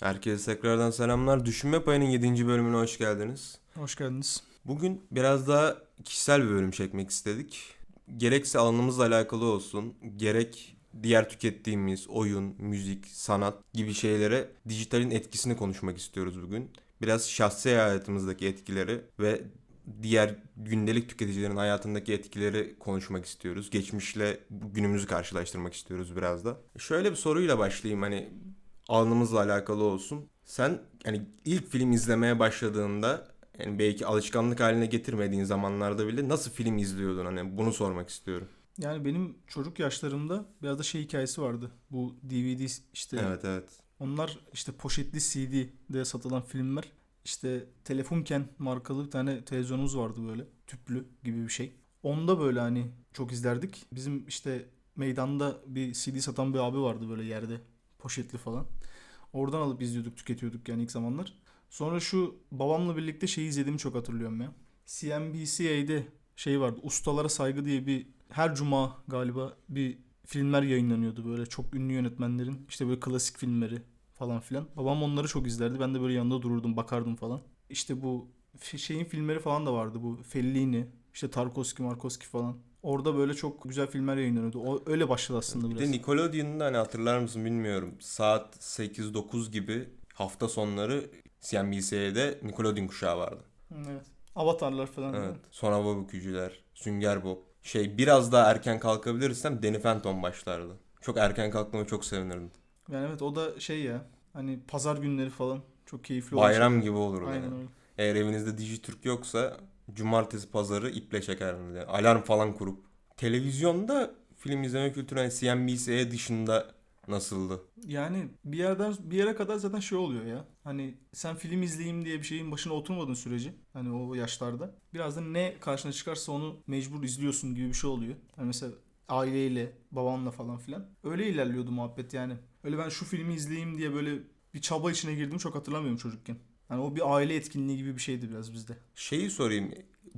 Herkese tekrardan selamlar. Düşünme Payı'nın 7. bölümüne hoş geldiniz. Hoş geldiniz. Bugün biraz daha kişisel bir bölüm çekmek istedik. Gerekse alanımızla alakalı olsun, gerek diğer tükettiğimiz oyun, müzik, sanat gibi şeylere dijitalin etkisini konuşmak istiyoruz bugün. Biraz şahsi hayatımızdaki etkileri ve diğer gündelik tüketicilerin hayatındaki etkileri konuşmak istiyoruz. Geçmişle günümüzü karşılaştırmak istiyoruz biraz da. Şöyle bir soruyla başlayayım hani alanımızla alakalı olsun. Sen hani ilk film izlemeye başladığında yani belki alışkanlık haline getirmediğin zamanlarda bile nasıl film izliyordun hani bunu sormak istiyorum. Yani benim çocuk yaşlarımda biraz da şey hikayesi vardı. Bu DVD işte Evet evet. onlar işte poşetli CD'de satılan filmler. İşte Telefunken markalı bir tane televizyonumuz vardı böyle. Tüplü gibi bir şey. Onda böyle hani çok izlerdik. Bizim işte meydanda bir CD satan bir abi vardı böyle yerde. Poşetli falan. Oradan alıp izliyorduk, tüketiyorduk yani ilk zamanlar. Sonra şu babamla birlikte şeyi izlediğimi çok hatırlıyorum ya. CNBC'de şey vardı. Ustalara Saygı diye bir her cuma galiba bir filmler yayınlanıyordu böyle çok ünlü yönetmenlerin işte böyle klasik filmleri falan filan. Babam onları çok izlerdi. Ben de böyle yanında dururdum, bakardım falan. İşte bu şeyin filmleri falan da vardı bu Fellini, işte Tarkovski, Markovski falan. Orada böyle çok güzel filmler yayınlanıyordu. O öyle başladı aslında Bir biraz. de Nickelodeon'da hani hatırlar mısın bilmiyorum. Saat 8-9 gibi hafta sonları CNBC'de Nickelodeon kuşağı vardı. Evet. Avatarlar falan. Evet. Sonra Bob Sünger Bob. Şey biraz daha erken kalkabilirsem Danny Phantom başlardı. Çok erken kalkmamı çok sevinirdim. Yani evet o da şey ya. Hani pazar günleri falan çok keyifli Bayram olacak. gibi olurdu. Aynen yani. öyle. Eğer evinizde Dijitürk yoksa cumartesi pazarı iple çekerdiniz. Yani. Alarm falan kurup. Televizyonda film izleme kültürü yani CNBC dışında nasıldı? Yani bir yerden bir yere kadar zaten şey oluyor ya. Hani sen film izleyeyim diye bir şeyin başına oturmadığın sürece hani o yaşlarda biraz da ne karşına çıkarsa onu mecbur izliyorsun gibi bir şey oluyor. Hani mesela aileyle, babanla falan filan. Öyle ilerliyordu muhabbet yani. Öyle ben şu filmi izleyeyim diye böyle bir çaba içine girdim çok hatırlamıyorum çocukken. Hani o bir aile etkinliği gibi bir şeydi biraz bizde. Şeyi sorayım.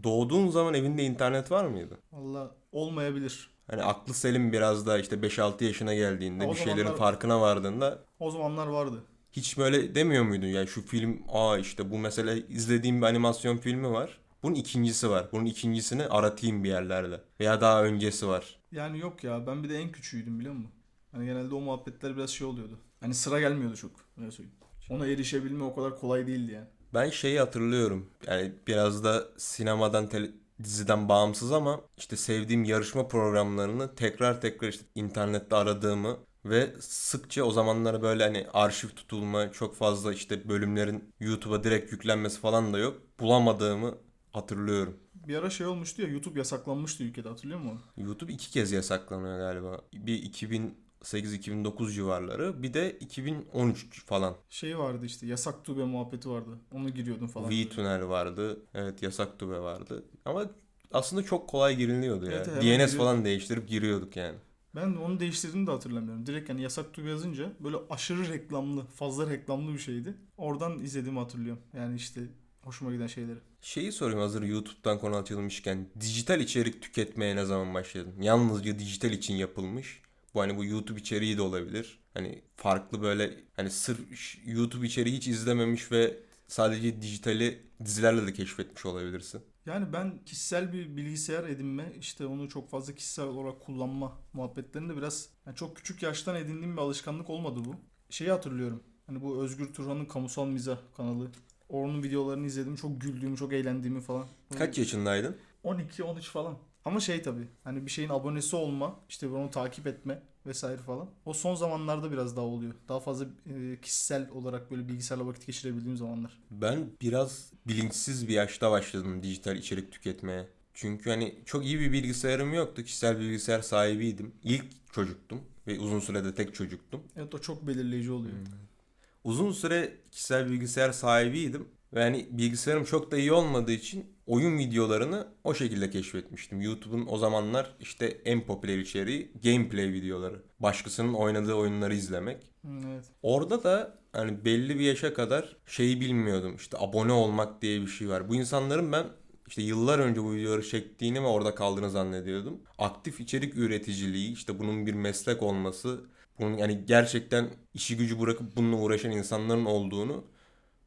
Doğduğun zaman evinde internet var mıydı? Valla olmayabilir. Hani aklı selim biraz daha işte 5-6 yaşına geldiğinde O bir şeylerin zamanlar- farkına vardığında O zamanlar vardı. hiç böyle demiyor muydun ya şu film aa işte bu mesela izlediğim bir animasyon filmi var. Bunun ikincisi var. Bunun ikincisini aratayım bir yerlerde. Veya daha öncesi var. Yani yok ya ben bir de en küçüğüydüm biliyor musun? Hani genelde o muhabbetler biraz şey oluyordu. Hani sıra gelmiyordu çok. Öyle söyleyeyim. Ona erişebilme o kadar kolay değildi yani. Ben şeyi hatırlıyorum. Yani biraz da sinemadan, tele- diziden bağımsız ama işte sevdiğim yarışma programlarını tekrar tekrar işte internette aradığımı ve sıkça o zamanlar böyle hani arşiv tutulma çok fazla işte bölümlerin YouTube'a direkt yüklenmesi falan da yok. Bulamadığımı hatırlıyorum. Bir ara şey olmuştu ya YouTube yasaklanmıştı ülkede hatırlıyor musun? YouTube iki kez yasaklanıyor galiba. Bir 2008-2009 civarları bir de 2013 falan. Şey vardı işte yasak tube muhabbeti vardı. Onu giriyordun falan. V Tünel vardı. Evet yasak tube vardı. Ama aslında çok kolay giriliyordu ya. Evet, DNS falan değiştirip giriyorduk yani. Ben onu değiştirdiğimi de hatırlamıyorum. Direkt yani yasak tube yazınca böyle aşırı reklamlı, fazla reklamlı bir şeydi. Oradan izlediğimi hatırlıyorum. Yani işte hoşuma giden şeyleri. Şeyi sorayım hazır YouTube'dan konu açılmışken. Dijital içerik tüketmeye ne zaman başladın? Yalnızca dijital için yapılmış. Bu hani bu YouTube içeriği de olabilir. Hani farklı böyle hani sırf YouTube içeriği hiç izlememiş ve sadece dijitali dizilerle de keşfetmiş olabilirsin. Yani ben kişisel bir bilgisayar edinme, işte onu çok fazla kişisel olarak kullanma muhabbetlerinde biraz yani çok küçük yaştan edindiğim bir alışkanlık olmadı bu. Şeyi hatırlıyorum. Hani bu Özgür Turhan'ın Kamusal Mizah kanalı. Onun videolarını izledim. Çok güldüğümü, çok eğlendiğimi falan. Kaç yaşındaydın? 12-13 falan. Ama şey tabii hani bir şeyin abonesi olma, işte onu takip etme vesaire falan. O son zamanlarda biraz daha oluyor. Daha fazla e, kişisel olarak böyle bilgisayarla vakit geçirebildiğim zamanlar. Ben biraz bilinçsiz bir yaşta başladım dijital içerik tüketmeye. Çünkü hani çok iyi bir bilgisayarım yoktu. Kişisel bir bilgisayar sahibiydim. İlk çocuktum ve uzun sürede tek çocuktum. Evet o çok belirleyici oluyor. Uzun süre kişisel bilgisayar sahibiydim. Ve hani bilgisayarım çok da iyi olmadığı için oyun videolarını o şekilde keşfetmiştim. YouTube'un o zamanlar işte en popüler içeriği gameplay videoları. Başkasının oynadığı oyunları izlemek. Hı, Evet. Orada da hani belli bir yaşa kadar şeyi bilmiyordum. İşte abone olmak diye bir şey var. Bu insanların ben işte yıllar önce bu videoları çektiğini ve orada kaldığını zannediyordum. Aktif içerik üreticiliği, işte bunun bir meslek olması, bunun yani gerçekten işi gücü bırakıp bununla uğraşan insanların olduğunu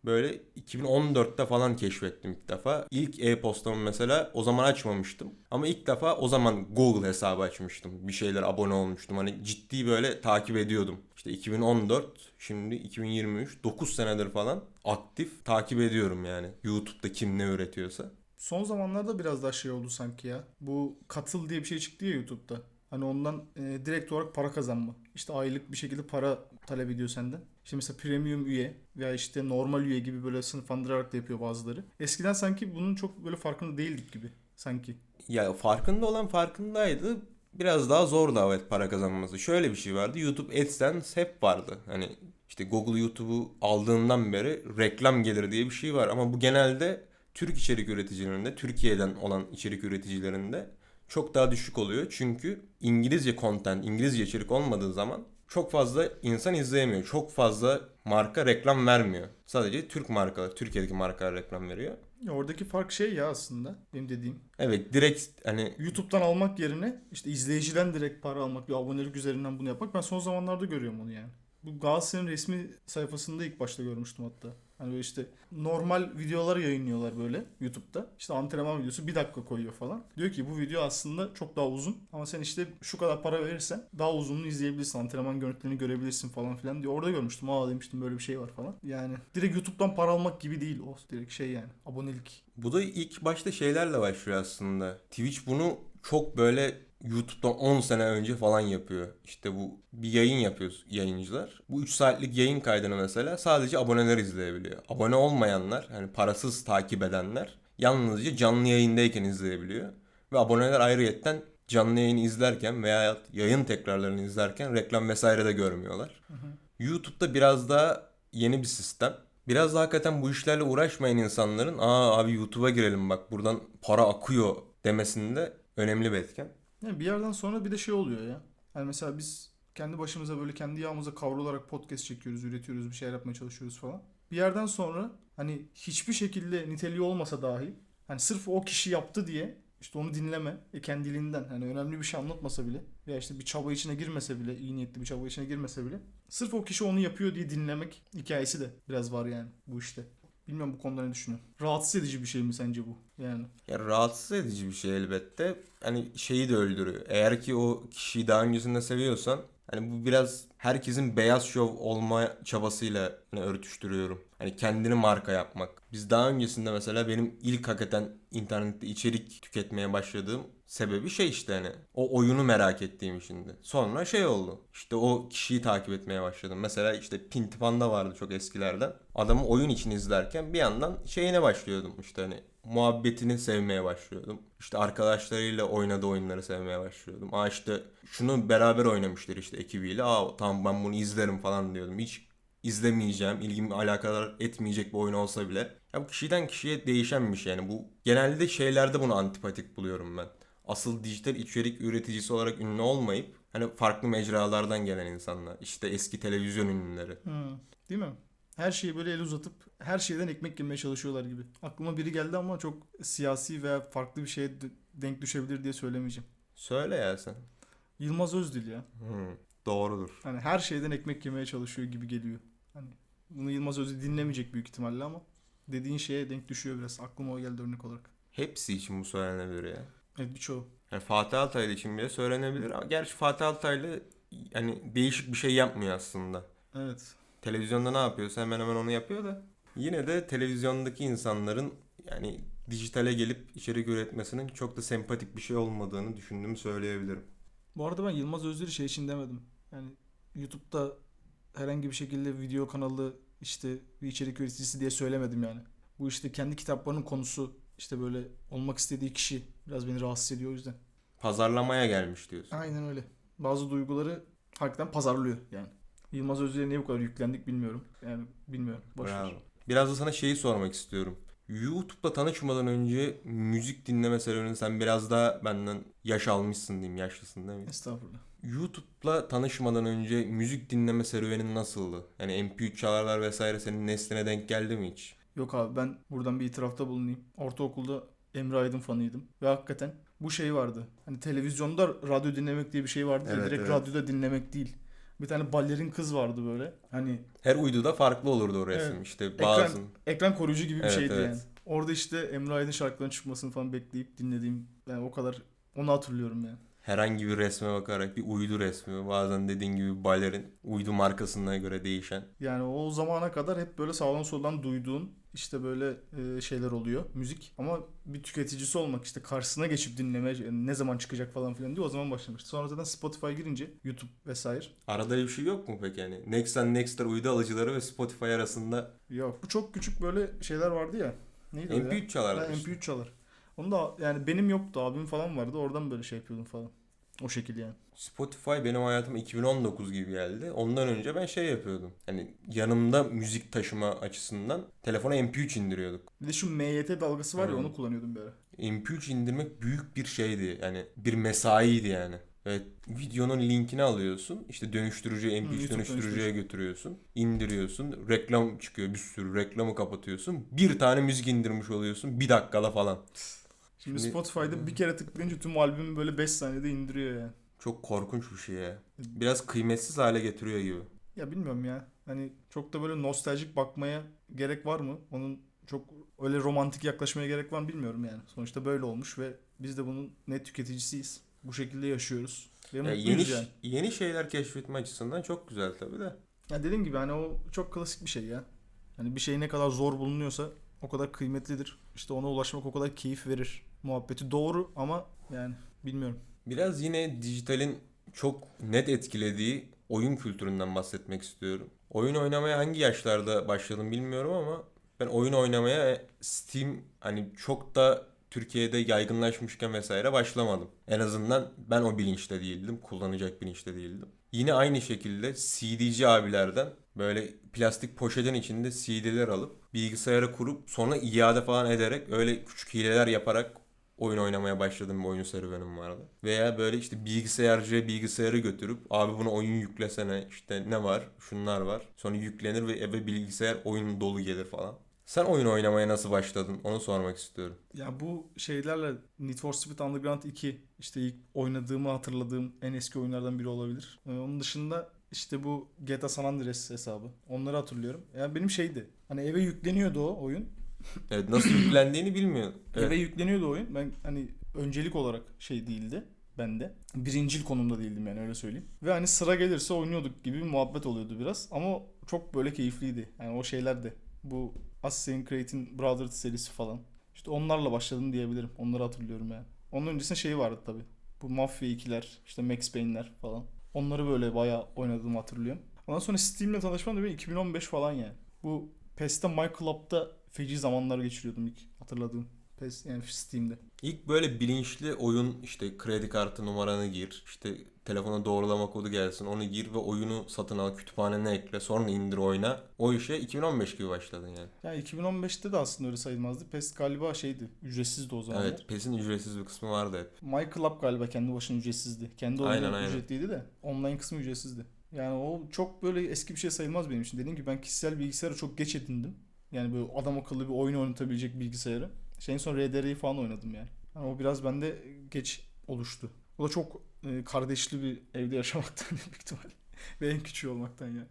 böyle 2014'te falan keşfettim ilk defa. İlk e-postamı mesela o zaman açmamıştım. Ama ilk defa o zaman Google hesabı açmıştım. Bir şeyler abone olmuştum. Hani ciddi böyle takip ediyordum. İşte 2014, şimdi 2023, 9 senedir falan aktif takip ediyorum yani. YouTube'da kim ne üretiyorsa. Son zamanlarda biraz daha şey oldu sanki ya. Bu katıl diye bir şey çıktı ya YouTube'da. Hani ondan e, direkt olarak para kazanma. İşte aylık bir şekilde para talep ediyor senden. İşte mesela premium üye veya işte normal üye gibi böyle sınıflandırarak da yapıyor bazıları. Eskiden sanki bunun çok böyle farkında değildik gibi sanki. Ya farkında olan farkındaydı. Biraz daha zordu evet para kazanması. Şöyle bir şey vardı. YouTube AdSense hep vardı. Hani işte Google YouTube'u aldığından beri reklam gelir diye bir şey var. Ama bu genelde Türk içerik üreticilerinde, Türkiye'den olan içerik üreticilerinde çok daha düşük oluyor. Çünkü İngilizce content, İngilizce içerik olmadığı zaman çok fazla insan izleyemiyor. Çok fazla marka reklam vermiyor. Sadece Türk markalar, Türkiye'deki markalar reklam veriyor. Oradaki fark şey ya aslında benim dediğim. Evet direkt hani YouTube'dan almak yerine işte izleyiciden direkt para almak, bir abonelik üzerinden bunu yapmak. Ben son zamanlarda görüyorum onu yani. Bu Galatasaray'ın resmi sayfasında ilk başta görmüştüm hatta. Hani böyle işte normal videolar yayınlıyorlar böyle YouTube'da. İşte antrenman videosu bir dakika koyuyor falan. Diyor ki bu video aslında çok daha uzun ama sen işte şu kadar para verirsen daha uzununu izleyebilirsin. Antrenman görüntülerini görebilirsin falan filan diyor. Orada görmüştüm. Aa demiştim böyle bir şey var falan. Yani direkt YouTube'dan para almak gibi değil o. Direkt şey yani abonelik. Bu da ilk başta şeylerle başlıyor aslında. Twitch bunu çok böyle YouTube'dan 10 sene önce falan yapıyor. İşte bu bir yayın yapıyoruz yayıncılar. Bu 3 saatlik yayın kaydını mesela sadece aboneler izleyebiliyor. Abone olmayanlar, hani parasız takip edenler yalnızca canlı yayındayken izleyebiliyor. Ve aboneler ayrıyetten canlı yayını izlerken veya yayın tekrarlarını izlerken reklam vesaire de görmüyorlar. YouTube'da biraz daha yeni bir sistem. Biraz da hakikaten bu işlerle uğraşmayan insanların aa abi YouTube'a girelim bak buradan para akıyor demesinde önemli bir etken. Yani bir yerden sonra bir de şey oluyor ya. Hani mesela biz kendi başımıza böyle kendi yağımıza kavrularak podcast çekiyoruz, üretiyoruz, bir şeyler yapmaya çalışıyoruz falan. Bir yerden sonra hani hiçbir şekilde niteliği olmasa dahi hani sırf o kişi yaptı diye işte onu dinleme e kendiliğinden hani önemli bir şey anlatmasa bile veya işte bir çaba içine girmese bile iyi niyetli bir çaba içine girmese bile sırf o kişi onu yapıyor diye dinlemek hikayesi de biraz var yani bu işte. Bilmiyorum bu konuda ne düşünüyorsun? Rahatsız edici bir şey mi sence bu? Yani. Ya rahatsız edici bir şey elbette. Hani şeyi de öldürüyor. Eğer ki o kişiyi daha öncesinde seviyorsan hani bu biraz herkesin beyaz şov olma çabasıyla hani örtüştürüyorum. Hani kendini marka yapmak. Biz daha öncesinde mesela benim ilk hakikaten internette içerik tüketmeye başladığım sebebi şey işte hani o oyunu merak ettiğim içindi. Sonra şey oldu. İşte o kişiyi takip etmeye başladım. Mesela işte Pinti Panda vardı çok eskilerden. Adamı oyun için izlerken bir yandan şeyine başlıyordum işte hani muhabbetini sevmeye başlıyordum. İşte arkadaşlarıyla oynadığı oyunları sevmeye başlıyordum. Aa işte şunu beraber oynamışlar işte ekibiyle. Aa tamam ben bunu izlerim falan diyordum. Hiç izlemeyeceğim, ilgimi alakadar etmeyecek bir oyun olsa bile. Ya bu kişiden kişiye değişen bir şey yani. Bu genelde şeylerde bunu antipatik buluyorum ben. Asıl dijital içerik üreticisi olarak ünlü olmayıp hani farklı mecralardan gelen insanlar. İşte eski televizyon ünlüleri. Hmm, değil mi? Her şeyi böyle el uzatıp her şeyden ekmek yemeye çalışıyorlar gibi. Aklıma biri geldi ama çok siyasi veya farklı bir şeye denk düşebilir diye söylemeyeceğim. Söyle ya sen. Yılmaz Özdil ya. Hmm, doğrudur. Hani her şeyden ekmek yemeye çalışıyor gibi geliyor. Hani bunu Yılmaz Özdil dinlemeyecek büyük ihtimalle ama dediğin şeye denk düşüyor biraz. Aklıma o geldi örnek olarak. Hepsi için bu söylenebilir ya. Evet birçoğu. Yani Fatih Altaylı için bile söylenebilir ama gerçi Fatih Altaylı yani değişik bir şey yapmıyor aslında. Evet. Televizyonda ne yapıyorsa hemen hemen onu yapıyor da. Yine de televizyondaki insanların yani dijitale gelip içerik üretmesinin çok da sempatik bir şey olmadığını düşündüğümü söyleyebilirim. Bu arada ben Yılmaz Özdil'i şey için demedim. Yani YouTube'da herhangi bir şekilde video kanalı işte bir içerik üreticisi diye söylemedim yani. Bu işte kendi kitaplarının konusu işte böyle olmak istediği kişi biraz beni rahatsız ediyor o yüzden. Pazarlamaya gelmiş diyorsun. Aynen öyle. Bazı duyguları hakikaten pazarlıyor yani. Yılmaz Özdil'e niye bu kadar yüklendik bilmiyorum. Yani bilmiyorum. Boş ver. Bravo. Biraz da sana şeyi sormak istiyorum. YouTube'da tanışmadan önce müzik dinleme serüvenini sen biraz daha benden yaş almışsın diyeyim. Yaşlısın değil mi? Estağfurullah. YouTube'la tanışmadan önce müzik dinleme serüvenin nasıldı? Yani MP3 çalarlar vesaire senin nesline denk geldi mi hiç? Yok abi ben buradan bir itirafta bulunayım. Ortaokulda Emre Aydın fanıydım. Ve hakikaten bu şey vardı. Hani televizyonda radyo dinlemek diye bir şey vardı Evet, direkt evet. radyoda dinlemek değil. Bir tane balerin kız vardı böyle. Hani Her uyduda farklı olurdu o resim. Evet. İşte Ekran- bazı ekran koruyucu gibi bir Evet, şeydi evet. yani. Orada işte Emre Aydın şarkılarının çıkmasını falan bekleyip dinlediğim yani o kadar onu hatırlıyorum yani. herhangi bir resme bakarak bir uydu resmi bazen dediğin gibi balerin uydu markasına göre değişen. Yani o zamana kadar hep böyle sağdan soldan duyduğun işte böyle e, şeyler oluyor müzik ama bir tüketicisi olmak işte karşısına geçip dinleme yani ne zaman çıkacak falan filan diye o zaman başlamıştı. Sonra zaten Spotify girince YouTube vesaire Arada bir şey yok mu peki yani? Next and Next'ler uydu alıcıları ve Spotify arasında yok. Bu çok küçük böyle şeyler vardı ya. Neydi o ya? MP3 çalardı Ha, işte. MP3 çalar. Onu da yani benim yoktu abim falan vardı oradan böyle şey yapıyordum falan. O şekil yani. Spotify benim hayatıma 2019 gibi geldi. Ondan önce ben şey yapıyordum. Hani yanımda müzik taşıma açısından telefona MP3 indiriyorduk. Bir de şu MYT dalgası var ya Hmm. onu kullanıyordum bir ara. MP3 indirmek büyük bir şeydi. Yani bir mesaiydi yani. Evet, videonun linkini alıyorsun. işte dönüştürücüye, MP3 YouTube dönüştürücüye götürüyorsun. indiriyorsun. Reklam çıkıyor bir sürü. Reklamı kapatıyorsun. Bir tane müzik indirmiş oluyorsun. Bir dakikada falan. Şimdi, Şimdi- Spotify'da bir kere tıklayınca tüm albümü böyle 5 saniyede indiriyor yani. Çok korkunç bir şey ya. Biraz kıymetsiz hale getiriyor gibi. Ya bilmiyorum ya. Hani çok da böyle nostaljik bakmaya gerek var mı? Onun çok öyle romantik yaklaşmaya gerek var mı bilmiyorum yani. Sonuçta böyle olmuş ve biz de bunun net tüketicisiyiz. Bu şekilde yaşıyoruz. Ve Ya yeni yani. yeni şeyler keşfetme açısından çok güzel tabii de. Ya dediğim gibi hani o çok klasik bir şey ya. Hani bir şey ne kadar zor bulunuyorsa o kadar kıymetlidir. İşte ona ulaşmak o kadar keyif verir. Muhabbeti doğru ama yani bilmiyorum. Biraz yine dijitalin çok net etkilediği oyun kültüründen bahsetmek istiyorum. Oyun oynamaya hangi yaşlarda başladım bilmiyorum ama ben oyun oynamaya Steam hani çok da Türkiye'de yaygınlaşmışken vesaire başlamadım. En azından ben o bilinçte değildim, kullanacak bilinçte değildim. Yine aynı şekilde CD'ci abilerden böyle plastik poşetin içinde CD'ler alıp bilgisayara kurup sonra iade falan ederek öyle küçük hileler yaparak oyun oynamaya başladığım bir oyun serüvenim vardı. Veya böyle işte bilgisayarcıya bilgisayarı götürüp abi bunu oyun yüklesene işte ne var şunlar var. Sonra yüklenir ve eve bilgisayar oyun dolu gelir falan. Sen oyun oynamaya nasıl başladın onu sormak istiyorum. Ya bu şeylerle Need for Speed Underground 2 işte ilk oynadığımı hatırladığım en eski oyunlardan biri olabilir. Ee, onun dışında işte bu GTA San Andreas hesabı. Onları hatırlıyorum. Yani benim şeydi. Hani eve yükleniyordu o oyun. Evet nasıl yüklendiğini bilmiyorum. Eve Evet. yükleniyordu oyun. Ben hani öncelik olarak şey değildi bende. Birincil konumda değildim yani öyle söyleyeyim. Ve hani sıra gelirse oynuyorduk gibi bir muhabbet oluyordu biraz. Ama çok böyle keyifliydi. Yani o şeyler de. Bu Assassin's Creed'in Brotherhood serisi falan. İşte onlarla başladım diyebilirim. Onları hatırlıyorum yani. Onun öncesinde şey vardı tabii. Bu Mafya 2'ler, işte Max Payne'ler falan. Onları böyle bayağı oynadığımı hatırlıyorum. Ondan sonra Steam'le tanışmam da benim 2015 falan yani. Bu PES'te My Club'da feci zamanlar geçiriyordum ilk hatırladığım. PES yani Steam'de. İlk böyle bilinçli oyun işte kredi kartı numaranı gir. işte telefona doğrulama kodu gelsin onu gir ve oyunu satın al kütüphanene ekle sonra indir oyna. O işe 2015 gibi başladın yani. Yani 2015'te de aslında öyle sayılmazdı. PES galiba şeydi. Ücretsizdi o zaman. Evet PES'in ücretsiz bir kısmı vardı hep. My Club galiba kendi başına ücretsizdi. Kendi oyunu Aynen, aynen. ücretliydi de online kısmı ücretsizdi. Yani o çok böyle eski bir şey sayılmaz benim için. Dediğim gibi ben kişisel bilgisayarı çok geç edindim. Yani böyle adam akıllı bir oyun oynatabilecek bilgisayarı. İşte en son RDR'yi falan oynadım yani. yani. O biraz bende geç oluştu. O da çok e, kardeşli bir evde yaşamaktan büyük ihtimal. Ve en küçüğü olmaktan yani.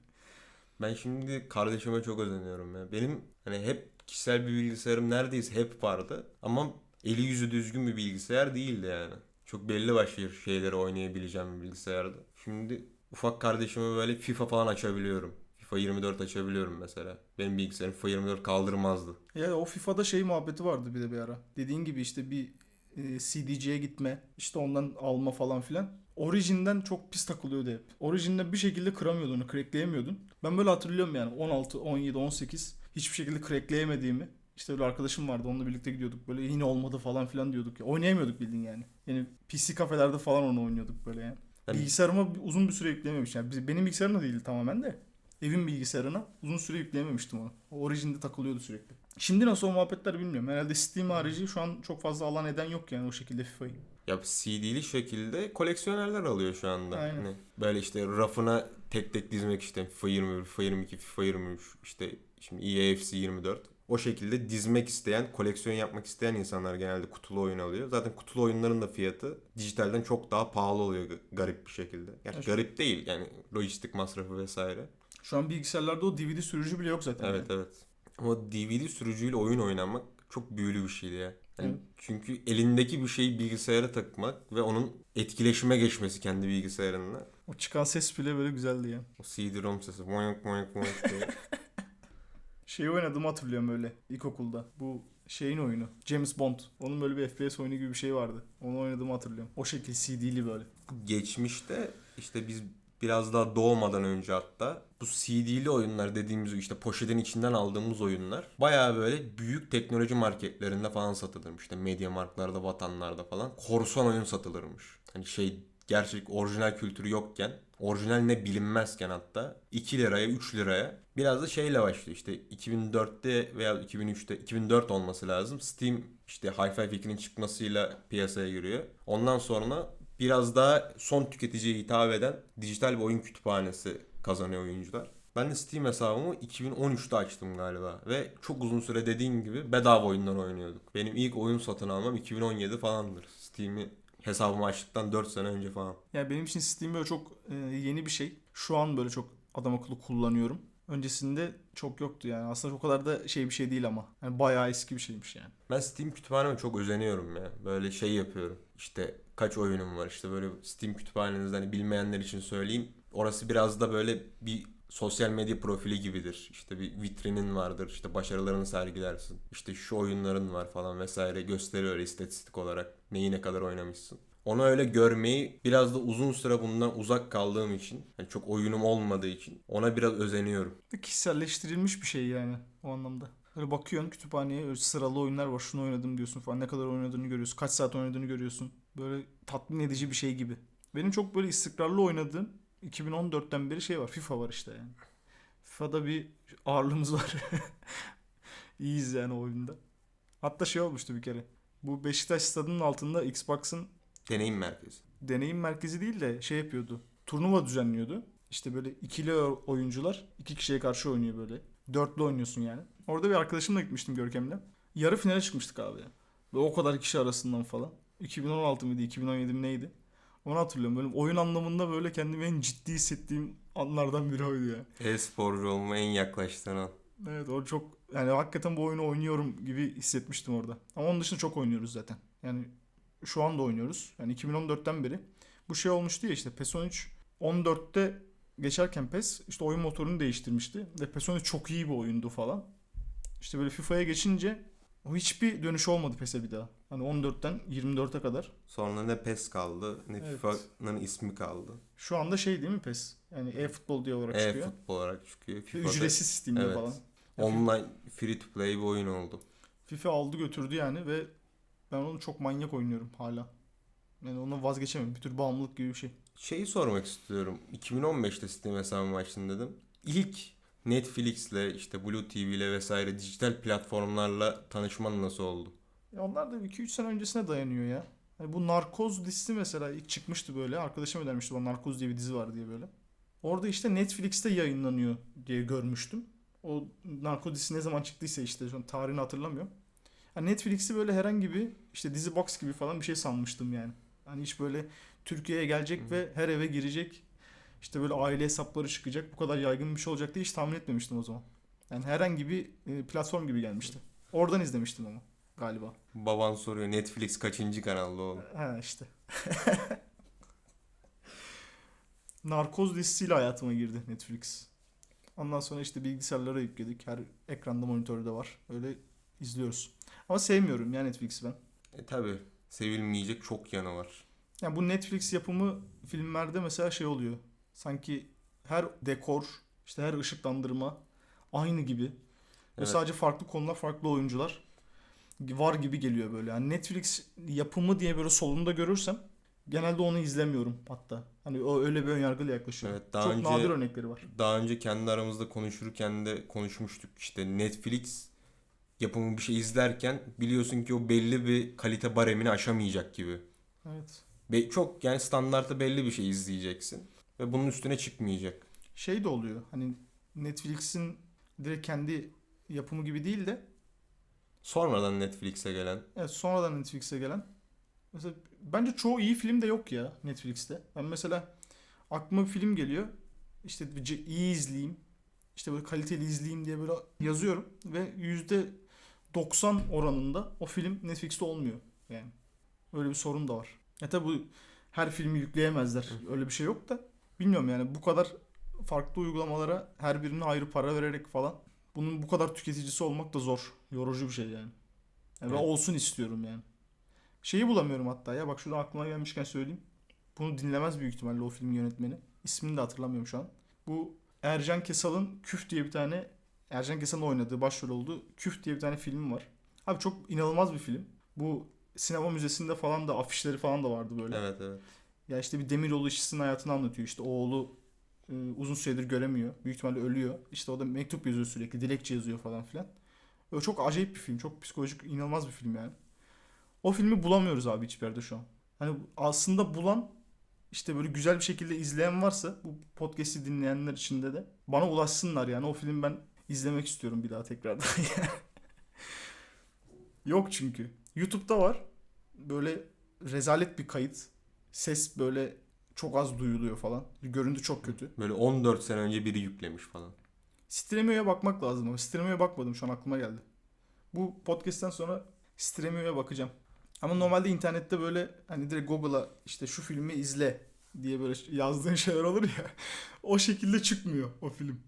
Ben şimdi kardeşime çok özeniyorum ya. Benim hani hep kişisel bir bilgisayarım neredeyse hep vardı. Ama eli yüzü düzgün bir bilgisayar değildi yani. Çok belli başlı şeyleri oynayabileceğim bir bilgisayardı. Şimdi ufak kardeşime böyle FIFA falan açabiliyorum. FIFA 24 açabiliyorum mesela. Benim bilgisayarım FIFA 24 kaldırmazdı. Ya o FIFA'da şey muhabbeti vardı bir de bir ara. Dediğin gibi işte bir e, CD'ciye gitme, işte ondan alma falan filan. Origin'den çok pis takılıyordu hep. Origin'den bir şekilde kıramıyordun onu, crackleyemiyordun. Ben böyle hatırlıyorum yani 16, 17, 18 hiçbir şekilde crackleyemediğimi. İşte öyle arkadaşım vardı onunla birlikte gidiyorduk böyle yine olmadı falan filan diyorduk. Ya. Oynayamıyorduk bildiğin yani. Yani PC kafelerde falan onu oynuyorduk böyle yani. Bilgisayarıma uzun bir süre yükleyememiş. Yani benim bilgisayarım da değildi tamamen de. Evin bilgisayarına uzun süre yükleyememiştim onu. O Origin'de takılıyordu sürekli. Şimdi nasıl o muhabbetler bilmiyorum. Herhalde Steam harici şu an çok fazla alan eden yok yani o şekilde FIFA'yı. Ya CD'li şekilde koleksiyonerler alıyor şu anda. Aynen. Hani böyle işte rafına tek tek dizmek işte FIFA 21, FIFA 22, FIFA 23 işte şimdi EAFC 24. o şekilde dizmek isteyen, koleksiyon yapmak isteyen insanlar genelde kutulu oyun alıyor. Zaten kutulu oyunların da fiyatı dijitalden çok daha pahalı oluyor garip bir şekilde. Evet. garip değil yani lojistik masrafı vesaire. Şu an bilgisayarlarda o DVD sürücü bile yok zaten. Evet evet. Ama DVD sürücüyle oyun oynamak çok büyülü bir şeydi ya. Yani Evet. Çünkü elindeki bir şeyi bilgisayara takmak ve onun etkileşime geçmesi kendi bilgisayarınla. O çıkan ses bile böyle güzeldi ya. O CD-ROM sesi moink moink moink diye. Şeyi oynadığımı hatırlıyorum öyle ilkokulda. Bu şeyin oyunu. James Bond. Onun böyle bir FPS oyunu gibi bir şey vardı. Onu oynadığımı hatırlıyorum. O şekil CD'li böyle. Geçmişte işte biz biraz daha doğmadan önce hatta bu CD'li oyunlar dediğimiz işte poşetin içinden aldığımız oyunlar bayağı böyle büyük teknoloji marketlerinde falan satılırmış. İşte Media Markt'larda, Vatanlar'da falan korsan oyun satılırmış. Hani şey gerçek orijinal kültürü yokken, orijinal ne bilinmezken hatta 2 liraya 3 liraya biraz da şeyle başlıyor işte 2004'te veya 2003'te 2004 olması lazım. Steam işte Hi-Fi fikrinin çıkmasıyla piyasaya giriyor. Ondan sonra biraz daha son tüketiciye hitap eden dijital bir oyun kütüphanesi kazanıyor oyuncular. Ben de Steam hesabımı 2013'te açtım galiba ve çok uzun süre dediğim gibi bedava oyunlar oynuyorduk. Benim ilk oyun satın almam 2017 falandır. Steam'i hesabımı açtıktan 4 sene önce falan. Yani benim için Steam böyle çok e, yeni bir şey. Şu an böyle çok adam akıllı kullanıyorum. Öncesinde çok yoktu yani. Aslında o kadar da şey bir şey değil ama. Yani bayağı eski bir şeymiş yani. Ben Steam kütüphaneme çok özeniyorum ya. Böyle şey yapıyorum. İşte kaç oyunum var işte böyle Steam kütüphanenizde hani bilmeyenler için söyleyeyim. Orası biraz da böyle bir sosyal medya profili gibidir. İşte bir vitrinin vardır. İşte başarılarını sergilersin. İşte şu oyunların var falan vesaire gösteriyor istatistik olarak neyi ne kadar oynamışsın. Onu öyle görmeyi biraz da uzun süre bundan uzak kaldığım için, hani çok oyunum olmadığı için ona biraz özeniyorum. Kişiselleştirilmiş bir şey yani o anlamda. Böyle bakıyorsun kütüphaneye sıralı oyunlar var. Şunu oynadım diyorsun falan. Ne kadar oynadığını görüyorsun. Kaç saat oynadığını görüyorsun. Böyle tatmin edici bir şey gibi. Benim çok böyle istikrarlı oynadığım 2014'ten beri şey var. FIFA var işte yani. FIFA'da bir ağırlığımız var. İyiyiz yani o oyunda. Hatta şey olmuştu bir kere. Bu Beşiktaş stadının altında Xbox'ın Deneyim merkezi. deneyim merkezi değil de şey yapıyordu. Turnuva düzenliyordu. İşte böyle ikili oyuncular iki kişiye karşı oynuyor böyle. Dörtlü oynuyorsun yani. Orada bir arkadaşımla gitmiştim Görkem'le. Yarı finale çıkmıştık abi. Ve o kadar kişi arasından falan. 2016 mıydı 2017 mi neydi? Onu hatırlıyorum. Böyle oyun anlamında böyle kendimi en ciddi hissettiğim anlardan biri oydu ya. E-sporcu olma en yaklaştığın an. Evet o çok yani hakikaten bu oyunu oynuyorum gibi hissetmiştim orada. Ama onun dışında çok oynuyoruz zaten. Yani şu anda oynuyoruz. Yani 2014'ten beri. Bu şey olmuştu ya işte PES 13 14'te geçerken PES işte oyun motorunu değiştirmişti. Ve PES 13 çok iyi bir oyundu falan. İşte böyle FIFA'ya geçince o hiçbir dönüş olmadı PES'e bir daha. Hani 14'ten 24'e kadar. Sonra ne PES kaldı ne Evet. FIFA'nın ismi kaldı. Şu anda şey değil mi PES? Yani e-futbol diye olarak çıkıyor. E-futbol olarak çıkıyor. FIFA'da Ücretsiz Steam'de Evet. falan. Online free to play bir oyun oldu. FIFA aldı götürdü yani ve ben onu çok manyak oynuyorum hala. Yani ondan vazgeçemem. Bir tür bağımlılık gibi bir şey. Şeyi sormak istiyorum. 2015'te Steam hesabımı açtım dedim. İlk Netflix'le işte Blue TV ile vesaire dijital platformlarla tanışman nasıl oldu? Ya onlar da 2-3 sene öncesine dayanıyor ya. Hani bu Narkoz dizisi mesela ilk çıkmıştı böyle. Arkadaşım önermişti bana Narkoz diye bir dizi var diye böyle. Orada işte Netflix'te yayınlanıyor diye görmüştüm. O Narkoz dizisi ne zaman çıktıysa işte şu an tarihini hatırlamıyorum. Yani Netflix'i böyle herhangi bir işte dizi box gibi falan bir şey sanmıştım yani. Hani hiç böyle Türkiye'ye gelecek ve her eve girecek. İşte böyle aile hesapları çıkacak. Bu kadar yaygın bir şey olacak diye hiç tahmin etmemiştim o zaman. Yani herhangi bir e, platform gibi gelmişti. Oradan izlemiştim ama galiba. Baban soruyor Netflix kaçıncı kanalda oğlum? Ha işte. Narkoz dizisiyle hayatıma girdi Netflix. Ondan sonra işte bilgisayarlara yükledik. Her ekranda monitörde var. Öyle izliyoruz. Ama sevmiyorum ya Netflix'i ben. E tabi sevilmeyecek çok yanı var. Yani bu Netflix yapımı filmlerde mesela şey oluyor. Sanki her dekor, işte her ışıklandırma aynı gibi. Ve Evet. sadece farklı konular, farklı oyuncular var gibi geliyor böyle. Yani Netflix yapımı diye böyle solunda görürsem genelde onu izlemiyorum hatta. Hani o öyle bir önyargıyla yaklaşıyorum. Evet, daha Çok önce- nadir örnekleri var. Daha önce kendi aramızda konuşurken de konuşmuştuk. İşte Netflix yapımı bir şey izlerken biliyorsun ki o belli bir kalite baremini aşamayacak gibi. Evet. Be- çok yani standartta belli bir şey izleyeceksin ve bunun üstüne çıkmayacak. Şey de oluyor. Hani Netflix'in direkt kendi yapımı gibi değil de Sonradan Netflix'e gelen. Evet sonradan Netflix'e gelen. Mesela bence çoğu iyi film de yok ya Netflix'te. Ben mesela aklıma bir film geliyor. İşte iyi izleyeyim. İşte böyle kaliteli izleyeyim diye böyle yazıyorum ve yüzde 90 oranında o film Netflix'te olmuyor. Yani öyle bir sorun da var. Ya tabi bu her filmi yükleyemezler. Öyle bir şey yok da bilmiyorum yani bu kadar farklı uygulamalara her birine ayrı para vererek falan bunun bu kadar tüketicisi olmak da zor. Yorucu bir şey yani. Yani ben Evet. olsun istiyorum yani. Şeyi bulamıyorum hatta ya bak şurada aklıma gelmişken söyleyeyim. Bunu dinlemez büyük ihtimalle o film yönetmeni. İsmini de hatırlamıyorum şu an. Bu Ercan Kesal'ın Küf diye bir tane Ercan Kesal'ın oynadığı başrol olduğu Küf diye bir tane film var. Abi çok inanılmaz bir film. Bu sinema müzesinde falan da afişleri falan da vardı böyle. Evet evet. Ya işte bir demiryolu işçisinin hayatını anlatıyor. İşte oğlu e, uzun süredir göremiyor. Büyük ihtimalle ölüyor. İşte o da mektup yazıyor sürekli. Dilekçe yazıyor falan filan. Böyle çok acayip bir film. Çok psikolojik, inanılmaz bir film yani. O filmi bulamıyoruz abi hiçbir yerde şu an. Hani aslında bulan işte böyle güzel bir şekilde izleyen varsa bu podcast'i dinleyenler içinde de bana ulaşsınlar yani. O film ben izlemek istiyorum bir daha tekrardan. Yok çünkü. YouTube'da var. Böyle rezalet bir kayıt. Ses böyle çok az duyuluyor falan. Görüntü çok kötü. Böyle 14 sene önce biri yüklemiş falan. Stremio'ya bakmak lazım ama Stremio'ya bakmadım şu an aklıma geldi. Bu podcast'ten sonra Stremio'ya bakacağım. Ama normalde internette böyle hani direkt Google'a işte şu filmi izle diye böyle yazdığın şeyler olur ya. o şekilde çıkmıyor o film.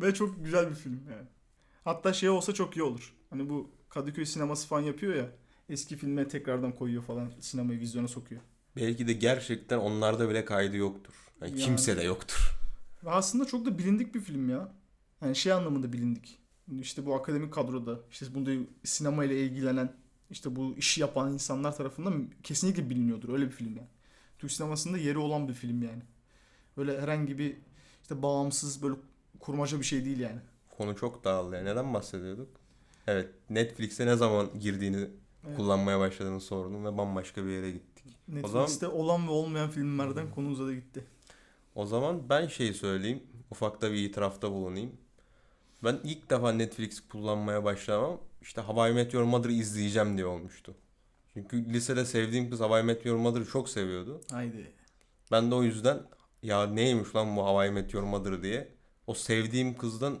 Ve çok güzel bir film yani. Hatta şey olsa çok iyi olur. Hani bu Kadıköy sineması falan yapıyor ya. Eski filme tekrardan koyuyor falan. Sinemayı vizyona sokuyor. Belki de gerçekten onlarda bile kaydı yoktur. Yani Yani. Kimse de yoktur. Ve aslında çok da bilindik bir film ya. Yani şey anlamında bilindik. İşte bu akademik kadroda, işte bunda sinema ile ilgilenen, işte bu işi yapan insanlar tarafından kesinlikle biliniyordur. Öyle bir film yani. Türk sinemasında yeri olan bir film yani. Öyle herhangi bir işte bağımsız böyle kurmaca bir şey değil yani. Konu çok dağıldı. ya. Neden bahsediyorduk? Evet. Netflix'e ne zaman girdiğini Evet. kullanmaya başladığını sordum ve bambaşka bir yere gittik. Netflix'te olan ve olmayan filmlerden konu uzadı gitti. O zaman ben şey söyleyeyim. Ufakta bir itirafta bulunayım. Ben ilk defa Netflix kullanmaya başlamam işte How I Met Your Mother'ı izleyeceğim diye olmuştu. Çünkü lisede sevdiğim kız How I Met Your Mother'ı çok seviyordu. Haydi. Ben de o yüzden ya neymiş lan bu How I Met Your Mother diye o sevdiğim kızdan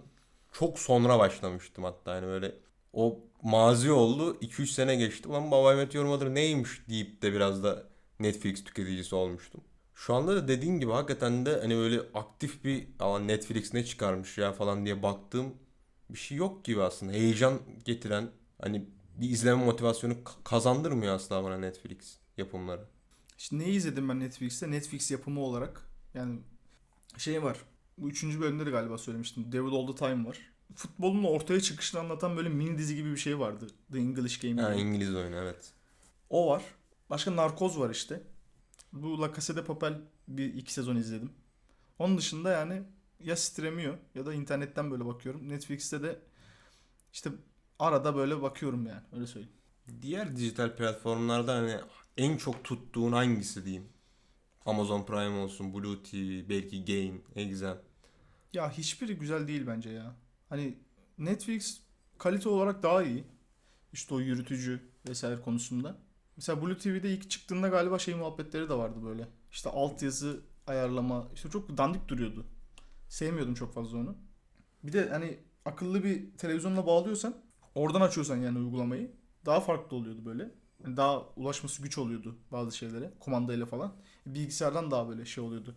çok sonra başlamıştım hatta hani böyle o mazi oldu 2-3 sene geçti ulan bu How I Met Your Mother neymiş deyip de biraz da Netflix tüketicisi olmuştum. Şu anda da dediğin gibi hakikaten de hani böyle aktif bir alan Netflix ne çıkarmış ya falan diye baktığım bir şey yok gibi aslında. Heyecan getiren hani bir izleme motivasyonu kazandırmıyor aslında bana Netflix yapımları. İşte neyi izledim ben Netflix'te? Netflix yapımı olarak. Yani şey var. Bu üçüncü bölümde de galiba söylemiştim. Devil All The Time var. Futbolun ortaya çıkışını anlatan böyle mini dizi gibi bir şey vardı. The English Game. Ha. İngiliz oyunu evet. O var. Başka Narkoz var işte. Bu La Casa de Papel bir iki sezon izledim. Onun dışında yani ya Stremio ya da internetten böyle bakıyorum. Netflix'te de işte arada böyle bakıyorum yani. Öyle söyleyeyim. Diğer dijital platformlarda hani en çok tuttuğun hangisi diyeyim? Amazon Prime olsun, Blue TV, belki Gain, Exam. Ya hiçbiri güzel değil bence ya. Hani Netflix kalite olarak daha iyi. İşte o yürütücü vesaire konusunda. Mesela Blue TV'de ilk çıktığında galiba şey muhabbetleri de vardı böyle. İşte altyazı ayarlama. işte çok dandik duruyordu. Sevmiyordum çok fazla onu. Bir de hani akıllı bir televizyonla bağlıyorsan oradan açıyorsan yani uygulamayı daha farklı oluyordu böyle. Yani daha ulaşması güç oluyordu bazı şeylere kumandayla falan. Bilgisayardan daha böyle şey oluyordu.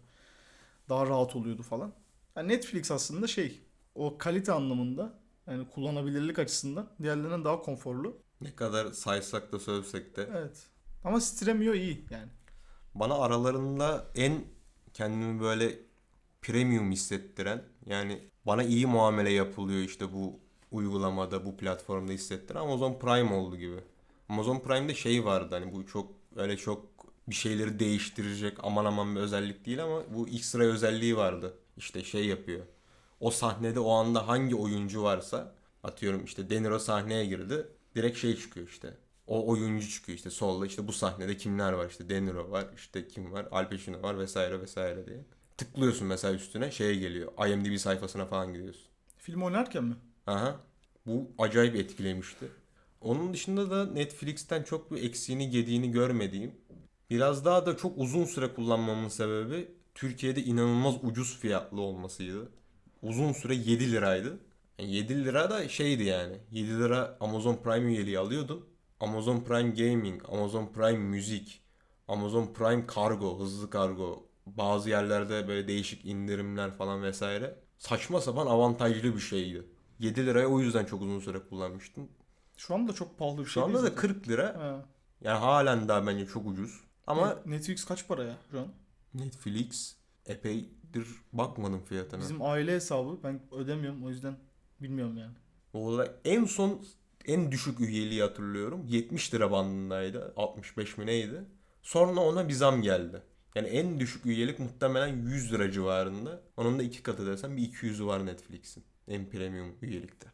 Daha rahat oluyordu falan. Yani Netflix aslında şey o kalite anlamında yani kullanabilirlik açısından diğerlerinden daha konforlu. Ne kadar saysak da sövsek de. Evet. Ama Stremio iyi yani. Bana aralarında en kendimi böyle premium hissettiren yani bana iyi muamele yapılıyor işte bu uygulamada bu platformda hissettiren Amazon Prime oldu gibi. Amazon Prime'de şey vardı hani bu çok öyle çok bir şeyleri değiştirecek aman aman bir özellik değil ama bu X-ray özelliği vardı. İşte şey yapıyor. O sahnede o anda hangi oyuncu varsa atıyorum işte De Niro sahneye girdi. Direkt şey çıkıyor işte. O oyuncu çıkıyor işte solda işte bu sahnede kimler var işte De Niro var işte kim var Al Pacino var vesaire vesaire diye. Tıklıyorsun mesela üstüne şeye geliyor IMDb sayfasına falan gidiyorsun. Film oynarken mi? Aha. Bu acayip etkilemişti. Onun dışında da Netflix'ten çok bir eksiğini gediğini görmediğim. Biraz daha da çok uzun süre kullanmamın sebebi Türkiye'de inanılmaz ucuz fiyatlı olmasıydı. Uzun süre 7 liraydı. Yani 7 lira da şeydi yani. 7 lira Amazon Prime üyeliği alıyordun. Amazon Prime Gaming, Amazon Prime Müzik, Amazon Prime Kargo, hızlı kargo, bazı yerlerde böyle değişik indirimler falan vesaire. Saçma sapan avantajlı bir şeydi. 7 liraya o yüzden çok uzun süre kullanmıştım. Şu anda çok pahalı bir şey Şu anda da zaten. 40 lira. Ha. Yani halen daha bence çok ucuz. Ama Net- Netflix kaç para ya şu an? Netflix epeydir bakmadım fiyatına. Bizim aile hesabı ben ödemiyorum o yüzden bilmiyorum yani. Orada en son en düşük üyeliği hatırlıyorum. 70 lira bandındaydı. 65 mi neydi? Sonra ona bir zam geldi. Yani en düşük üyelik muhtemelen 100 lira civarında. Onun da iki katı desem bir 200'ü var Netflix'in. En premium üyelikte.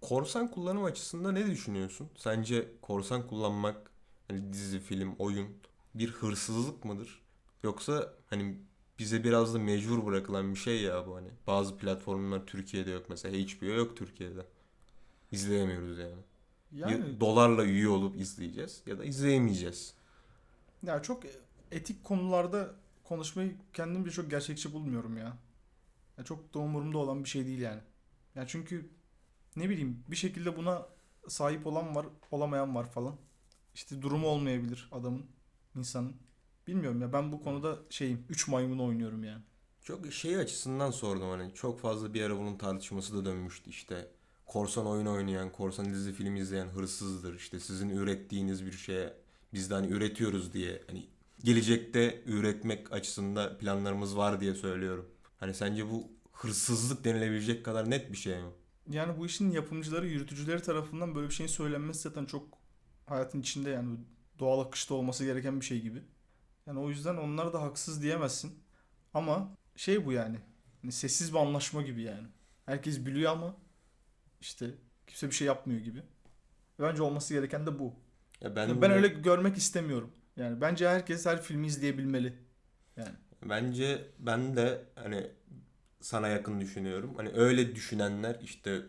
Korsan kullanım açısından ne düşünüyorsun? Sence korsan kullanmak hani dizi, film, oyun bir hırsızlık mıdır? Yoksa hani bize biraz da mecbur bırakılan bir şey ya bu hani. Bazı platformlar Türkiye'de yok mesela. HBO yok Türkiye'de. İzleyemiyoruz yani. Yani Ya dolarla üye olup izleyeceğiz ya da izleyemeyeceğiz. ya çok etik konularda konuşmayı kendimce çok gerçekçi bulmuyorum ya. ya çok da umurumda olan bir şey değil yani. Ya çünkü ne bileyim bir şekilde buna sahip olan var, olamayan var falan. İşte durumu olmayabilir adamın, insanın. Bilmiyorum ya ben bu konuda şeyim, 3 maymun oynuyorum yani. Çok şey açısından sordum hani çok fazla bir ara bunun tartışması da dönmüştü işte. Korsan oyun oynayan, korsan dizi film izleyen hırsızdır. İşte sizin ürettiğiniz bir şeye biz de hani üretiyoruz diye hani gelecekte üretmek açısında planlarımız var diye söylüyorum. Hani sence bu hırsızlık denilebilecek kadar net bir şey mi? Yani bu işin yapımcıları, yürütücüleri tarafından böyle bir şeyin söylenmesi zaten çok hayatın içinde yani doğal akışta olması gereken bir şey gibi. Yani o yüzden onlara da haksız diyemezsin. Ama şey bu yani. Hani sessiz bir anlaşma gibi yani. Herkes biliyor ama işte kimse bir şey yapmıyor gibi. Bence olması gereken de bu. Ya ben, Yani ben öyle görmek istemiyorum. Yani bence herkes her filmi izleyebilmeli. Yani Bence ben de hani sana yakın düşünüyorum. Hani öyle düşünenler işte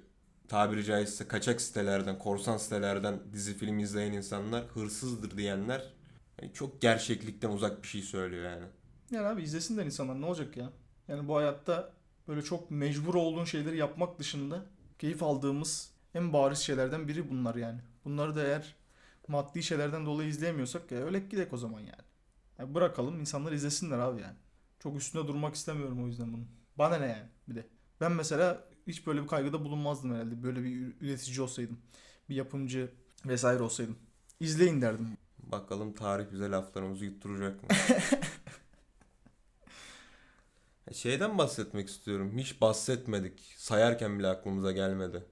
tabiri caizse kaçak sitelerden, korsan sitelerden dizi film izleyen insanlar hırsızdır diyenler hani çok gerçeklikten uzak bir şey söylüyor yani. Yani abi izlesinler insanlar ne olacak ya? Yani bu hayatta böyle çok mecbur olduğun şeyleri yapmak dışında keyif aldığımız en bariz şeylerden biri bunlar yani. Bunları da eğer maddi şeylerden dolayı izleyemiyorsak ya öyle gidek o zaman yani. Yani bırakalım insanlar izlesinler abi yani. Çok üstünde durmak istemiyorum o yüzden bunun. Bana ne yani bir de. Ben mesela hiç böyle bir kaygıda bulunmazdım herhalde. Böyle bir üretici olsaydım. Bir yapımcı vesaire olsaydım. İzleyin derdim. Bakalım tarih bize laflarımızı yutturacak mı? Şeyden bahsetmek istiyorum. Hiç bahsetmedik. Sayarken bile aklımıza gelmedi.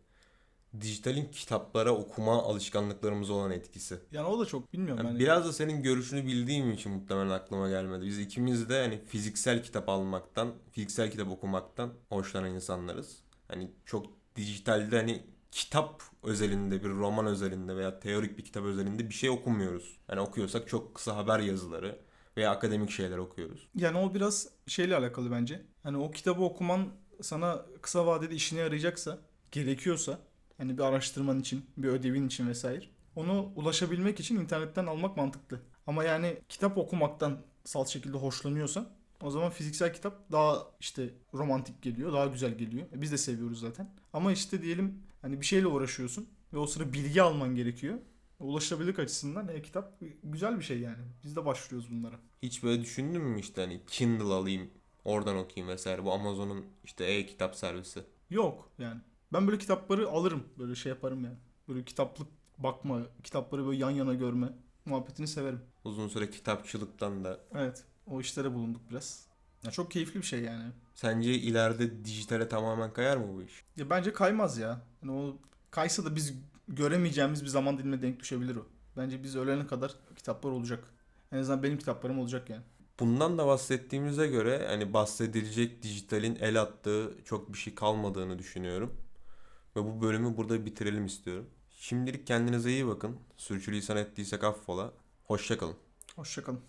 Dijitalin kitaplara okuma alışkanlıklarımıza olan etkisi. Yani o da çok bilmiyorum Yani yani. Biraz da senin görüşünü bildiğim için muhtemelen aklıma gelmedi. Biz ikimiz de hani fiziksel kitap almaktan, fiziksel kitap okumaktan hoşlanan insanlarız. Hani çok dijitalde hani kitap özelinde bir roman özelinde veya teorik bir kitap özelinde bir şey okumuyoruz. Yani okuyorsak çok kısa haber yazıları veya akademik şeyler okuyoruz. Yani o biraz şeyle alakalı bence. Hani o kitabı okuman sana kısa vadede işine yarayacaksa, gerekiyorsa, hani bir araştırman için, bir ödevin için vesaire. Onu ulaşabilmek için internetten almak mantıklı. Ama yani kitap okumaktan salt şekilde hoşlanıyorsan o zaman fiziksel kitap daha işte romantik geliyor, daha güzel geliyor. E Biz de seviyoruz zaten. Ama işte diyelim hani bir şeyle uğraşıyorsun ve o sıra bilgi alman gerekiyor. Ulaşılabilirlik açısından e-kitap güzel bir şey yani. Biz de başvuruyoruz bunlara. Hiç böyle düşündün mü işte hani Kindle alayım, oradan okuyayım vesaire. Bu Amazon'un işte e-kitap servisi. Yok yani. Ben böyle kitapları alırım. Böyle şey yaparım yani. Böyle kitaplık bakma, kitapları böyle yan yana görme muhabbetini severim. Uzun süre kitapçılıktan da Evet. O işlere bulunduk biraz. Ya çok keyifli bir şey yani. Sence ileride dijitale tamamen kayar mı bu iş? Ya bence kaymaz ya. Yani o kaysa da biz göremeyeceğimiz bir zaman dilimine denk düşebilir o. Bence biz ölene kadar kitaplar olacak. En azından benim kitaplarım olacak yani. Bundan da bahsettiğimize göre hani bahsedilecek dijitalin el attığı çok bir şey kalmadığını düşünüyorum. Ve bu bölümü burada bitirelim istiyorum. Şimdilik kendinize iyi bakın. Sürçülisan ettiysek affola. Hoşçakalın. Hoşçakalın.